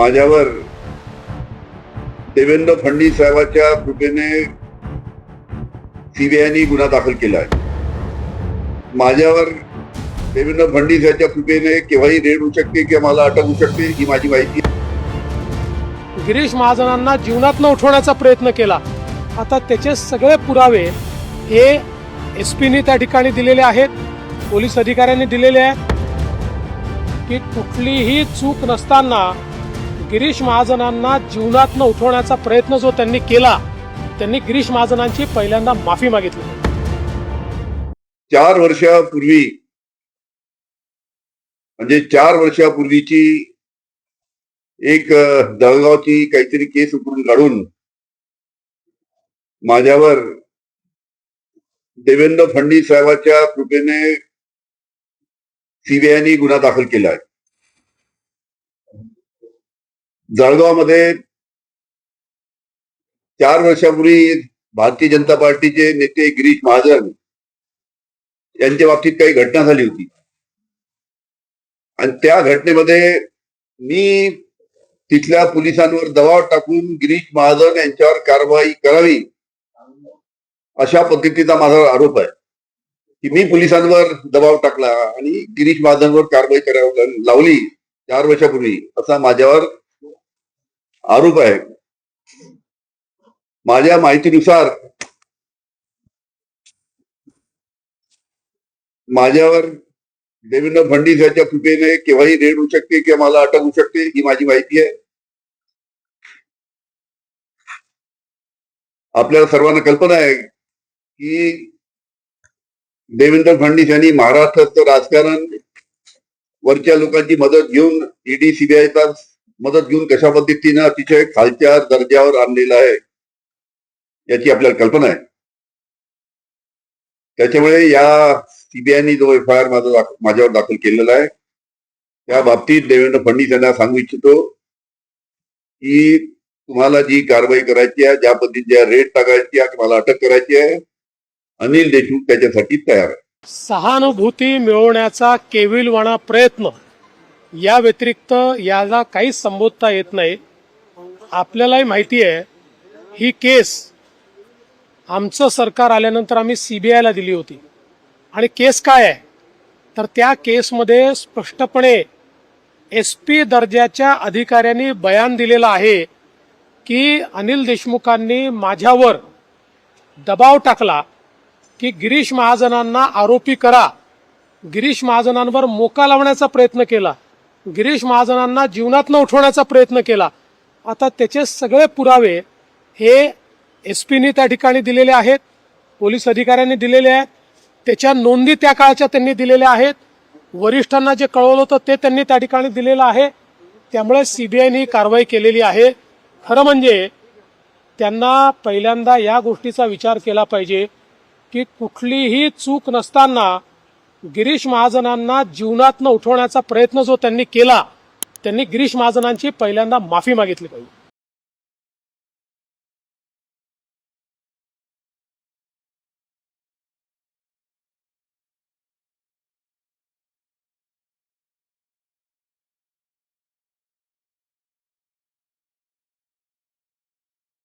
माझ्यावर देवेंद्र फडणवीस साहेबांच्या कृपेने सीबीआयने गुन्हा दाखल केला आहे. माझ्यावर देवेंद्र फडणवीस यांच्या कृपेने केव्हाही रेड होऊ शकते किंवा मला अटक होऊ शकते ही माझी माहिती गिरीश महाजनांना जीवनात न उठवण्याचा प्रयत्न केला. आता त्याचे सगळे पुरावे हे एस पीने त्या ठिकाणी दिलेले आहेत पोलीस अधिकाऱ्यांनी दिलेले आहेत की कुठलीही चूक नसताना गिरीश महाजनांना जीवनातनं उठवण्याचा प्रयत्न जो त्यांनी केला त्यांनी गिरीश महाजनांची पहिल्यांदा माफी मागितली. चार वर्षापूर्वी म्हणजे चार वर्षापूर्वीची एक दळगावची काहीतरी केस उकरून काढून माझ्यावर देवेंद्र फडणवीस साहेबांच्या कृपेने सीबीआयने गुन्हा दाखल केला आहे. जळगावमध्ये चार वर्षापूर्वी भारतीय जनता पार्टीचे नेते गिरीश महाजन यांच्या बाबतीत काही घटना झाली होती. आणि त्या घटनेमध्ये मी तिथल्या पोलिसांवर दबाव टाकून गिरीश महाजन यांच्यावर कारवाई करावी अशा पद्धतीचा माझा आरोप आहे. की मी पोलिसांवर दबाव टाकला आणि गिरीश महाजनवर कारवाई करावी लावली चार वर्षापूर्वी असा माझ्यावर आरोप आहे. माझ्या माहितीनुसार माझ्यावर देवेंद्र फडणवीस यांच्या कृपेने केव्हाही रेड होऊ शकते किंवा मला अटक होऊ शकते ही माझी माहिती आहे. आपल्याला सर्वांना कल्पना आहे की देवेंद्र फडणवीस यांनी महाराष्ट्राचं राजकारण वरच्या लोकांची मदत घेऊन ईडी सीबीआयचा मदत घेऊन कशा पद्धतीनं अतिशय खालच्या दर्जावर आणलेलं आहे. याची आपल्याला कल्पना आहे. त्याच्यामुळे या सीबीआयनी जो एफ आय आर माझा दाख- माझ्यावर दाखल केलेला आहे. त्या बाबतीत देवेंद्र फडणवीस यांना सांगू इच्छितो की तुम्हाला जी कारवाई करायची आहे ज्या पद्धतीच्या रेट टाकायची आहे तुम्हाला अटक करायची आहे अनिल देशमुख त्याच्यासाठी तयार आहे. सहानुभूती मिळवण्याचा केविलवाणा प्रयत्न या व्यतिरिक्त याला काहीच संबोधता येत नाही. आपल्यालाही माहिती आहे ही केस आमचं सरकार आल्यानंतर आम्ही सीबीआयला दिली होती. आणि केस काय आहे? तर त्या केसमध्ये स्पष्टपणे एस पी दर्जाच्या अधिकाऱ्यांनी बयान दिलेलं आहे की अनिल देशमुखांनी माझ्यावर दबाव टाकला की गिरीश महाजनांना आरोपी करा. गिरीश महाजनांवर मोका लावण्याचा प्रयत्न केला. गिरीश महाजनांना जीवनातनं उठवण्याचा प्रयत्न केला. आता त्याचे सगळे पुरावे हे एस पीने त्या ठिकाणी दिलेले आहेत पोलीस अधिकाऱ्यांनी दिलेले आहेत त्याच्या नोंदी त्या काळच्या त्यांनी दिलेल्या आहेत वरिष्ठांना जे कळवलं होतं ते त्यांनी त्या ठिकाणी दिलेलं आहे. त्यामुळे सीबीआयने ही कारवाई केलेली आहे. खरं म्हणजे त्यांना पहिल्यांदा या गोष्टीचा विचार केला पाहिजे की कुठलीही चूक नसताना गिरीश महाजनांना जीवनातनं उठवण्याचा प्रयत्न जो त्यांनी केला त्यांनी गिरीश महाजनांची पहिल्यांदा माफी मागितली पाहिजे.